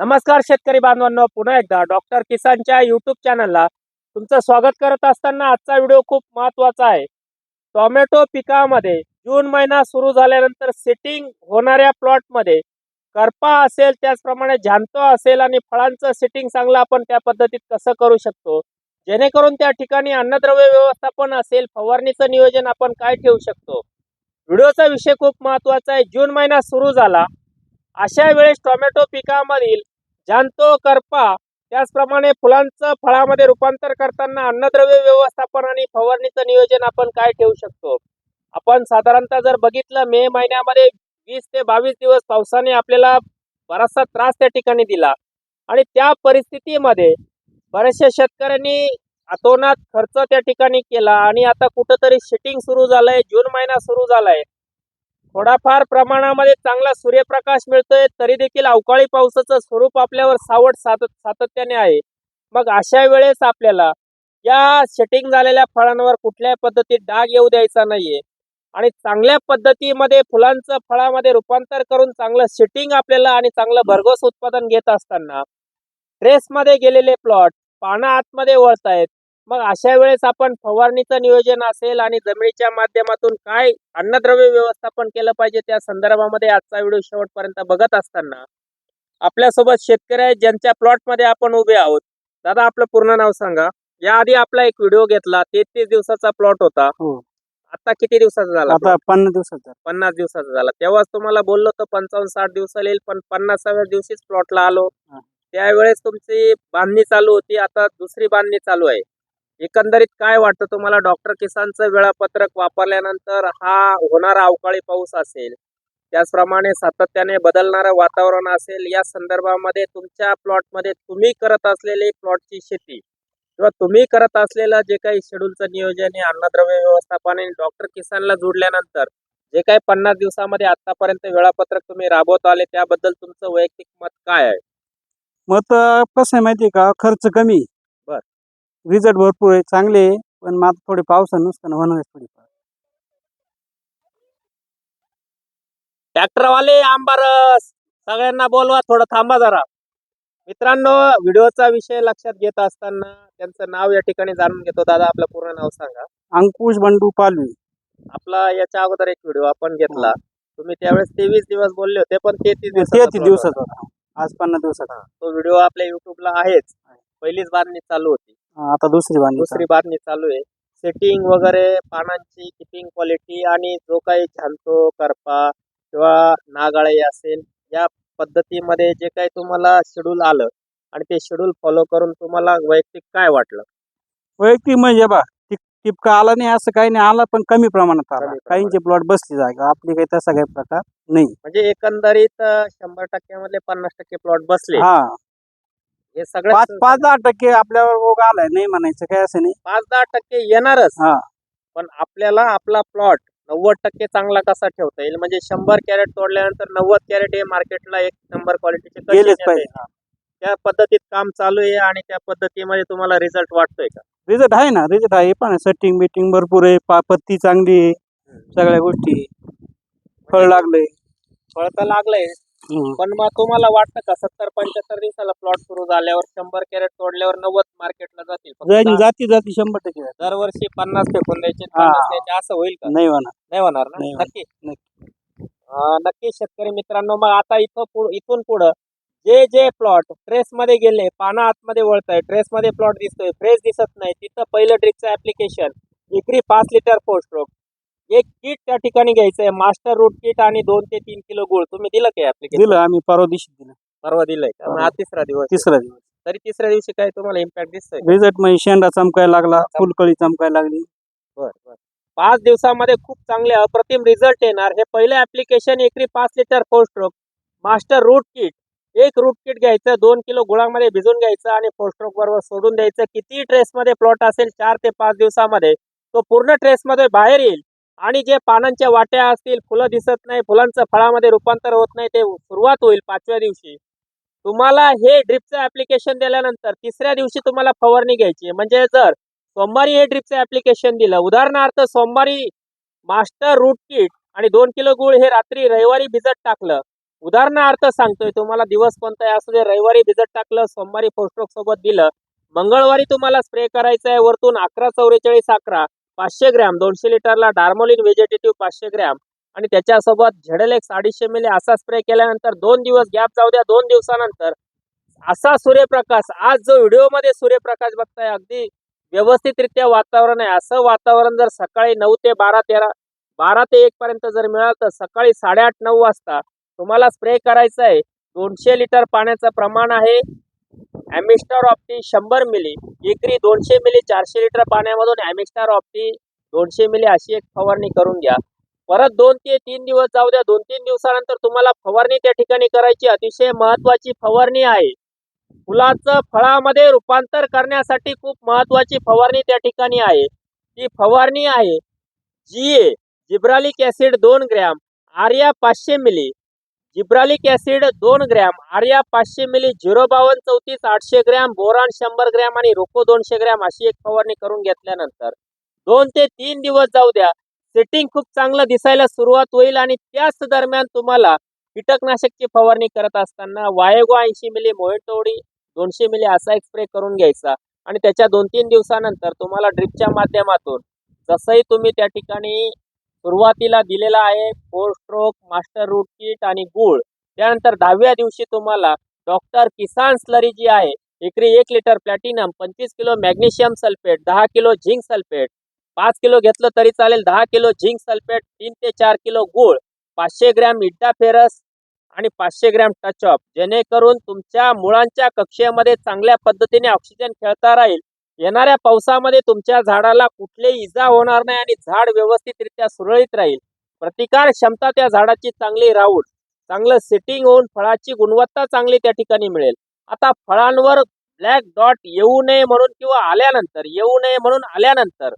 नमस्कार शेतकरी बांधवांनो पुन्हा एकदा डॉक्टर किसानच्या युट्यूब चॅनलला तुमचं स्वागत करत असताना आजचा व्हिडिओ खूप महत्त्वाचा आहे. टोमॅटो पिकामध्ये जून महिना सुरू झाल्यानंतर सेटिंग होणाऱ्या प्लॉटमध्ये करपा असेल त्याचप्रमाणे झांतो असेल आणि फळांचं सेटिंग चांगलं आपण त्या पद्धतीत कसं करू शकतो? जेणेकरून त्या ठिकाणी अन्नद्रव्य व्यवस्थापन असेल फवारणीचं नियोजन आपण काय ठेवू शकतो? व्हिडिओचा विषय खूप महत्त्वाचा आहे. जून महिना सुरू झाला. अशा वेळेस टोमॅटो पिकामधील जांतो करपा त्याचप्रमाणे फुलांचं फळामध्ये रूपांतर करताना अन्नद्रव्य व्यवस्थापन आणि फवारणीचं नियोजन आपण काय ठेवू शकतो? आपण साधारणतः जर बघितलं मे महिन्यामध्ये वीस ते बावीस दिवस पावसाने आपल्याला बराचसा त्रास त्या ठिकाणी दिला. आणि त्या परिस्थितीमध्ये बऱ्याचशा शेतकऱ्यांनी अतोनात खर्च त्या ठिकाणी केला आणि आता कुठंतरी शेटिंग सुरू झालंय जून महिना सुरू झालाय. थोडाफार प्रमाणामध्ये चांगला सूर्यप्रकाश मिळतोय तरी देखील अवकाळी पावसाचं स्वरूप आपल्यावर सावट सातत सातत्याने आहे. मग अशा वेळेस आपल्याला या सेटिंग झालेल्या फळांवर कुठल्याही पद्धतीत डाग येऊ द्यायचा नाहीये. आणि चांगल्या पद्धतीमध्ये फुलांचं फळामध्ये रूपांतर करून चांगलं सेटिंग आपल्याला आणि चांगलं भरघोस उत्पादन घेत असताना ट्रेसमध्ये गेलेले प्लॉट पानं आतमध्ये वळतायत. मग अशा वेळेस आपण फवारणीचं नियोजन असेल आणि जमिनीच्या माध्यमातून काय अन्नद्रव्य व्यवस्थापन केलं पाहिजे त्या संदर्भामध्ये आजचा व्हिडिओ शेवटपर्यंत बघत असताना आपल्यासोबत शेतकरी आहेत ज्यांच्या प्लॉटमध्ये आपण उभे आहोत. दादा आपलं पूर्ण नाव सांगा. याआधी आपला एक व्हिडिओ घेतला तेहतीस दिवसाचा प्लॉट होता. हो. आता किती दिवसाचा झाला आता पन्नास दिवसाचा पन्नास दिवसाचा झाला. तेव्हाच तुम्हाला बोललो होतं पंचावन्न साठ दिवसाला येईल पण पन्नासाव्या दिवशीच प्लॉटला आलो. त्यावेळेस तुमची बांधणी चालू होती आता दुसरी बांधणी चालू आहे. एकंदरीत काय वाटतं तुम्हाला? डॉक्टर किसानचं वेळापत्रक वापरल्यानंतर हा होणारा अवकाळी पाऊस असेल त्याचप्रमाणे सातत्याने बदलणारं वातावरण असेल या संदर्भामध्ये तुमच्या प्लॉटमध्ये तुम्ही करत असलेली प्लॉटची शेती किंवा तुम्ही करत असलेलं जे काही शेड्यूलचं नियोजन हे अन्नद्रव्य व्यवस्थापन आणि डॉक्टर किसानला जोडल्यानंतर जे काही पन्नास दिवसामध्ये आतापर्यंत वेळापत्रक तुम्ही राबवत आले त्याबद्दल तुमचं वैयक्तिक मत काय आहे? मत कसं आहे माहिती का? खर्च कमी. रिझल्ट भरपूर आहे चांगले आहे पण आता थोडे पावसा नुसतं होणार थोडी ट्रॅक्टरवाले आंबारस सगळ्यांना बोलवा थोडं थांबा जरा. मित्रांनो व्हिडिओचा विषय लक्षात घेत असताना त्यांचं नाव या ठिकाणी जाणून घेतो. दादा आपलं पूर्ण नाव सांगा. अंकुश बंडू पालवी. आपला याच्या अगोदर एक व्हिडिओ आपण घेतला. तुम्ही त्यावेळेस तेवीस दिवस बोलले होते पण तेहतीस तेहतीस दिवसाचा होता. आज पन्नास दिवसाचा. तो व्हिडिओ आपल्या युट्यूबला आहेच. पहिलीच बांधणी चालू होती. आता दुसरी बांधणी दुसरी बांधणी चालू आहे. सेटिंग वगैरे पानांची किपिंग क्वालिटी आणि जो काही झांतो करपा किंवा नागाळे असेल या पद्धतीमध्ये जे काही तुम्हाला शेड्यूल आलं आणि ते शेड्यूल फॉलो करून तुम्हाला वैयक्तिक काय वाटलं? वैयक्तिक म्हणजे बा टिप टिपका आला नाही असं काही नाही आला पण कमी प्रमाणात आला. काहींचे प्लॉट बसली जागा आपली काही तसा काही प्रकार नाही. म्हणजे एकंदरीत शंभर टक्क्यामधले पन्नास टक्के प्लॉट बसले. हा हे सगळं पाच पाच दहा टक्के आपल्यावर रोग आलाय नाही म्हणायचं काय असं नाही. पाच दहा टक्के येणारच. हा. पण आपल्याला आपला प्लॉट नव्वद टक्के चांगला कसा ठेवता येईल? म्हणजे शंभर कॅरेट तोडल्यानंतर नव्वद कॅरेट हे मार्केटला एक नंबर क्वालिटीचे कसे गेलेच पाहिजे. येईल? त्या पद्धतीत काम चालू आहे आणि त्या पद्धतीमध्ये तुम्हाला रिझल्ट वाटतोय का? रिझल्ट आहे ना रिझल्ट आहे. पण सेटिंग बिटिंग भरपूर आहे. पा- पत्ती चांगली आहे. सगळ्या गोष्टी. फळ लागलंय. फळ तर लागलंय. पण मग तुम्हाला वाटतं का सत्तर पंच्याहत्तर दिवसाला प्लॉट सुरू झाल्यावर शंभर कॅरेट तोडल्यावर नव्वद मार्केटला जातील फक्त जाती जाती शंभर टक्के जाती. दरवर्षी पन्नास फेकून द्यायचे हा. पन्नास द्यायचे असं होईल का नाही होणार नाही होणार ना नाही होणार. नक्की नक्की. अं, नक्की शेतकरी मित्रांनो मग आता इथं पुढ- इथून पुढं जे जे प्लॉट ट्रेस मध्ये गेले पानं आतमध्ये वळत आहे ट्रेस मध्ये प्लॉट दिसतोय फ्रेश दिसत नाही तिथं पहिलं ड्रिपचं ऍप्लिकेशन एकरी पाच लिटर फोर स्ट्रोक एक किट त्या ठिकाणी घ्यायचंय. मास्टर रूट किट आणि दोन ते तीन किलो गुळ. तुम्ही दिलं काय दिलं आम्ही परवा दिवशी दिलं. परवा दिलंय का? मग. हा तिसरा दिवस आहे. तिसरा दिवस. तरी तिसऱ्या दिवशी काय तुम्हाला इम्पॅक्ट दिसतोय? रिझल्ट म्हणजे शेंडा चमकायला लागला फुलकळी चमकायला लागली. बर बर. पाच दिवसामध्ये खूप चांगले अप्रतिम रिझल्ट येणार. हे पहिलं ऍप्लिकेशन एकरी पाच litre four stroke master root kit एक रूट किट घ्यायचं दोन किलो गुळामध्ये भिजून घ्यायचं आणि फोर स्ट्रोक बरोबर सोडून द्यायचं. किती ट्रेसमध्ये प्लॉट असेल चार ते पाच दिवसामध्ये तो पूर्ण ट्रेसमध्ये बाहेर येईल. आणि जे पानांच्या वाट्या असतील फुलं दिसत नाही फुलांचं फळामध्ये रूपांतर होत नाही ते सुरुवात होईल पाचव्या दिवशी. तुम्हाला हे ड्रिपचं ऍप्लिकेशन दिल्यानंतर तिसऱ्या दिवशी तुम्हाला फवारणी घ्यायची म्हणजे जर सोमवारी हे ड्रिपचं ऍप्लिकेशन दिलं उदाहरणार्थ सोमवारी मास्टर रूट किट आणि दोन किलो गुळ हे रात्री रविवारी भिजत टाकलं. उदाहरणार्थ सांगतोय तुम्हाला दिवस कोणता आहे? असू दे रविवारी भिजत टाकलं सोमवारी फोस्ट्रोक सोबत दिलं. मंगळवारी तुम्हाला स्प्रे करायचा आहे वरतून अकरा चौवेचाळीस अकरा. पाचशे ग्रॅम दोनशे लिटरला डार्मोलिन व्हेजिटेटिव्ह पाचशे ग्रॅम आणि त्याच्यासोबत झेडलेक्स अडीचशे मिली असा स्प्रे केल्यानंतर दोन दिवस गॅप जाऊ द्या. दोन दिवसानंतर असा सूर्यप्रकाश आज जो व्हिडिओमध्ये सूर्यप्रकाश बघताय अगदी व्यवस्थितरित्या वातावरण आहे. असं वातावरण जर सकाळी नऊ ते बारा तेरा बारा ते एक पर्यंत जर मिळालं तर सकाळी साडेआठ नऊ वाजता तुम्हाला स्प्रे करायचा आहे दोनशे लिटर पाण्याचं प्रमाण आहे. ॲमिस्टार ऑप्टी शंभर मिली. एकरी दोनशे मिली चारशे लिटर पाण्यामधून ॲमिस्टार ऑप्टी दोनशे मिली अशी एक फवारणी करून घ्या. परत दोन ते तीन दिवस जाऊ द्या. दोन तीन दिवसानंतर तुम्हाला फवारणी त्या ठिकाणी करायची अतिशय महत्वाची फवारणी आहे. फुलाचं फळामध्ये रूपांतर करण्यासाठी खूप महत्वाची फवारणी त्या ठिकाणी आहे. ती फवारणी आहे जी ए जिब्रालिक ऍसिड दोन ग्रॅम आर्या पाचशे मिली जिब्रालिक ऍसिड दोन ग्रॅम आर्या पाचशे मिली झिरो बावन्न चौतीस आठशे ग्रॅम बोरान शंभर ग्रॅम आणि रोको दोनशे ग्रॅम अशी एक फवारणी करून घेतल्यानंतर दोन ते तीन दिवस जाऊ द्या. सेटिंग खूप चांगलं दिसायला सुरुवात होईल आणि त्याच दरम्यान तुम्हाला कीटकनाशकची फवारणी करत असताना वायगो ऐंशी मिली मोहेटोडी दोनशे मिली असा एक स्प्रे करून घ्यायचा आणि त्याच्या दोन तीन दिवसानंतर तुम्हाला ड्रिपच्या माध्यमातून जसंही तुम्ही त्या ठिकाणी सुरुवातीला दिलेला आहे four stroke master root kit आणि गुळ. त्यानंतर दहाव्या दिवशी तुम्हाला डॉक्टर किसान स्लरी जी आहे एकरी एक लिटर प्लॅटिनम पंचवीस किलो मॅग्नेशियम सल्फेट दहा किलो झिंक सल्फेट पाच किलो घेतलं तरी चालेल दहा किलो झिंक सल्फेट तीन ते चार किलो गुळ पाचशे ग्रॅम इड्डा फेरस आणि पाचशे ग्रॅम टचअप जेणेकरून तुमच्या मुळांच्या कक्षेमध्ये चांगल्या पद्धतीने ऑक्सिजन खेळता राहील. येणाऱ्या पावसामध्ये तुमच्या झाडाला कुठलीही इजा होणार नाही आणि झाड व्यवस्थितरित्या सुरळीत राहील. प्रतिकार क्षमता त्या झाडाची चांगली राहून चांगलं सेटिंग होऊन फळाची गुणवत्ता चांगली त्या ठिकाणी मिळेल. आता फळांवर ब्लॅक डॉट येऊ नये म्हणून किंवा आल्यानंतर येऊ नये म्हणून आल्यानंतर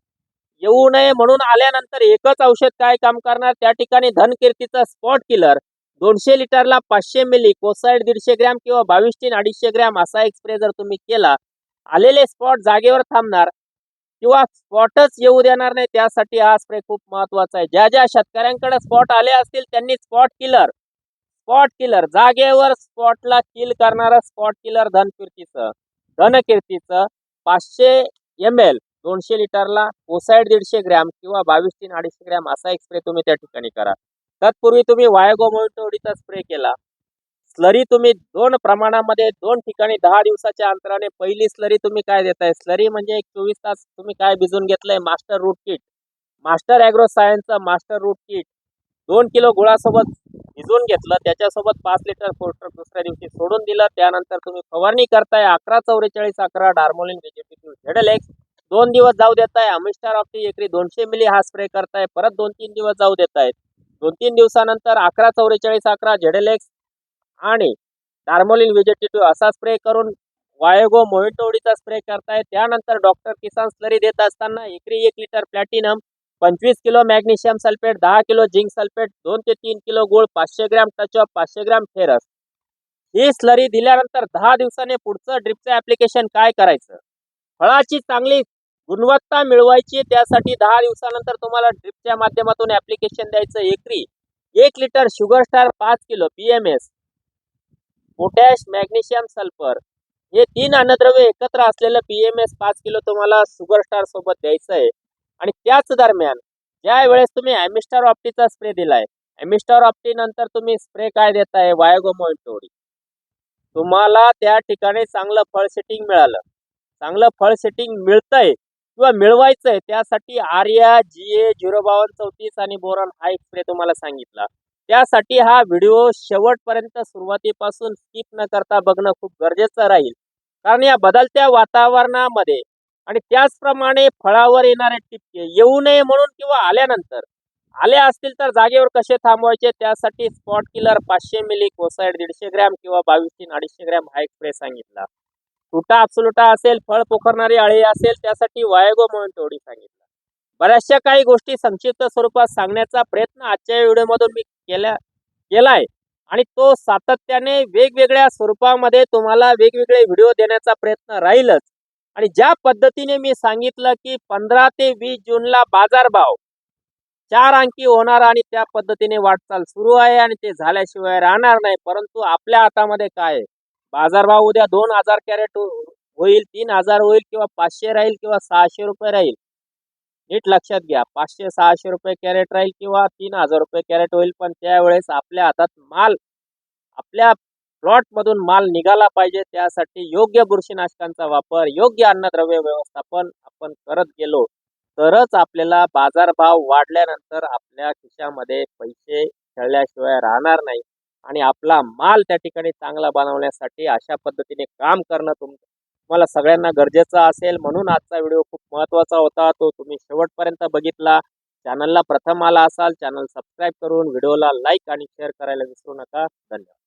येऊ नये म्हणून आल्यानंतर एकच औषध काय काम करणार? त्या ठिकाणी धनकीर्तीचा स्पॉट किलर दोनशे लिटरला पाचशे मिली कोसाईड दीडशे ग्रॅम किंवा बावीस तीन अडीचशे ग्रॅम असा एक स्प्रे जर तुम्ही केला आलेले स्पॉट जागेवर थांबणार. किंवा स्पॉटच येऊ देणार नाही त्यासाठी हा स्प्रे खूप महत्त्वाचा आहे. ज्या ज्या शेतकऱ्यांकडे स्पॉट आले असतील त्यांनी स्पॉट किलर स्पॉट किलर जागेवर स्पॉटला किल करणारा स्पॉट किलर धनकीर्तीचं. धनकीर्तीचं पाचशे एम एल दोनशे लिटरला ओसाईड दीडशे ग्रॅम किंवा बावीस तीन अडीचशे ग्रॅम असा एक स्प्रे तुम्ही त्या ठिकाणी करा. तत्पूर्वी तुम्ही वायगो मोल्टोडीचा स्प्रे केला. स्लरी तुम्ही दोन प्रमाणामध्ये दोन ठिकाणी दहा दिवसाच्या अंतराने पहिली स्लरी तुम्ही काय देताय? स्लरी म्हणजे एक चोवीस तास तुम्ही काय भिजून घेतलंय? Master root kit. Master Agro सायन्सचं master root kit. दोन किलो गुळासोबत भिजवून घेतलं त्याच्यासोबत पाच लिटर पोस्टर दुसऱ्या दिवशी सोडून दिलं त्यानंतर तुम्ही फवारणी करताय अकरा चौवेचाळीस अकरा डार्मोलिन व्हेजिटेटिव्ह झेडलेक्स दोन दिवस जाऊ देताय अमिस्टार ऑफ एकरी दोनशे मिली हा स्प्रे करताय परत दोन तीन दिवस जाऊ देतायत. दोन तीन दिवसानंतर अकरा चौवेचाळीस अकरा झेडलेक्स आणि डार्मोलिन व्हेजिटेटिव्ह असा स्प्रे करून वायगो मोहिटोडीचा स्प्रे करताय त्यानंतर डॉक्टर किसान स्लरी देत असताना एकरी एक लिटर प्लॅटिनम पंचवीस किलो मॅग्नेशियम सल्फेट दहा किलो झिंक सल्फेट दोन ते तीन किलो गुळ पाचशे ग्रॅम टच ऑफ पाचशे ग्रॅम फेरस. ही स्लरी दिल्यानंतर दहा दिवसाने पुढचं ड्रिपचं ऍप्लिकेशन काय करायचं? फळाची चांगली गुणवत्ता मिळवायची त्यासाठी दहा दिवसानंतर तुम्हाला ड्रिपच्या माध्यमातून ऍप्लिकेशन द्यायचं एकरी एक लिटर शुगर स्टार पाच kilo B M S potash magnesium sulphur हे तीन अन्नद्रव्य एकत्र असलेलं पी एम एस पाच किलो तुम्हाला शुगर स्टार सोबत द्यायचं आहे. आणि त्याच दरम्यान ज्या वेळेस तुम्ही ॲमिस्टार ऑप्टीचा स्प्रे दिलाय ॲमिस्टार ऑप्टी नंतर तुम्ही स्प्रे काय देताय? वायोगोमोल्टोडी तुम्हाला त्या ठिकाणी चांगलं फळ सेटिंग मिळालं. चांगलं फळ सेटिंग मिळतंय किंवा मिळवायचंय त्यासाठी आर्या जी ए झिरो बावन्न चौतीस आणि बोरॉन हा एक स्प्रे तुम्हाला सांगितला. त्यासाठी हा व्हिडिओ शेवटपर्यंत सुरुवातीपासून स्किप न करता बघणं खूप गरजेचं राहील. कारण या बदलत्या वातावरणामध्ये आणि त्याचप्रमाणे फळावर येणारे टिपके येऊ नये म्हणून किंवा आल्यानंतर आले असतील तर जागेवर कसे थांबवायचे त्यासाठी स्पॉट किलर पाचशे मिली कोसाईड दीडशे ग्रॅम किंवा बावीस तीन अडीचशे ग्रॅम हा एक स्प्रे सांगितला. तुटा अपसुलुटा असेल फळ पोखरणारी अळी असेल त्यासाठी वायगो म्हणून तेवढी सांगितलं. बऱ्याचशा काही गोष्टी संक्षिप्त स्वरूपात सांगण्याचा प्रयत्न आजच्या व्हिडिओमधून मी केल्या केलाय. आणि तो सातत्याने वेगवेगळ्या स्वरूपामध्ये तुम्हाला वेगवेगळे व्हिडिओ देण्याचा प्रयत्न राहीलच. आणि ज्या पद्धतीने मी सांगितलं की पंधरा ते वीस जूनला बाजारभाव चार अंकी होणार आणि त्या पद्धतीने वाटचाल सुरू आहे आणि ते झाल्याशिवाय राहणार नाही परंतु आपल्या हातामध्ये काय आहे? बाजारभाव उद्या दोन हजार कॅरेट होईल तीन हजार होईल किंवा पाचशे राहील किंवा सहाशे रुपये राहील. नीट लक्षात घ्या पाचशे सहाशे रुपये कॅरेट राहील किंवा तीन हजार रुपये कॅरेट होईल पण त्यावेळेस आपल्या हातात माल आपल्या प्लॉट मधून माल निघाला पाहिजे त्यासाठी योग्य बुरशीनाशकांचा वापर योग्य अन्नद्रव्य व्यवस्थापन आपण करत गेलो तरच आपल्याला बाजारभाव वाढल्यानंतर आपल्या खिशामध्ये पैसे खेळल्याशिवाय राहणार नाही. आणि आपला माल त्या ठिकाणी चांगला बनवण्यासाठी अशा पद्धतीने काम करणं तुम तुम्हाला सगळ्यांना गरजेचा असेल म्हणून आजचा व्हिडिओ खूप महत्त्वाचा होता. तो तुम्ही शेवटपर्यंत बघितला. चॅनलला प्रथम आला असाल चॅनल सबस्क्राईब करून व्हिडिओला लाईक आणि शेअर करायला विसरू नका. धन्यवाद.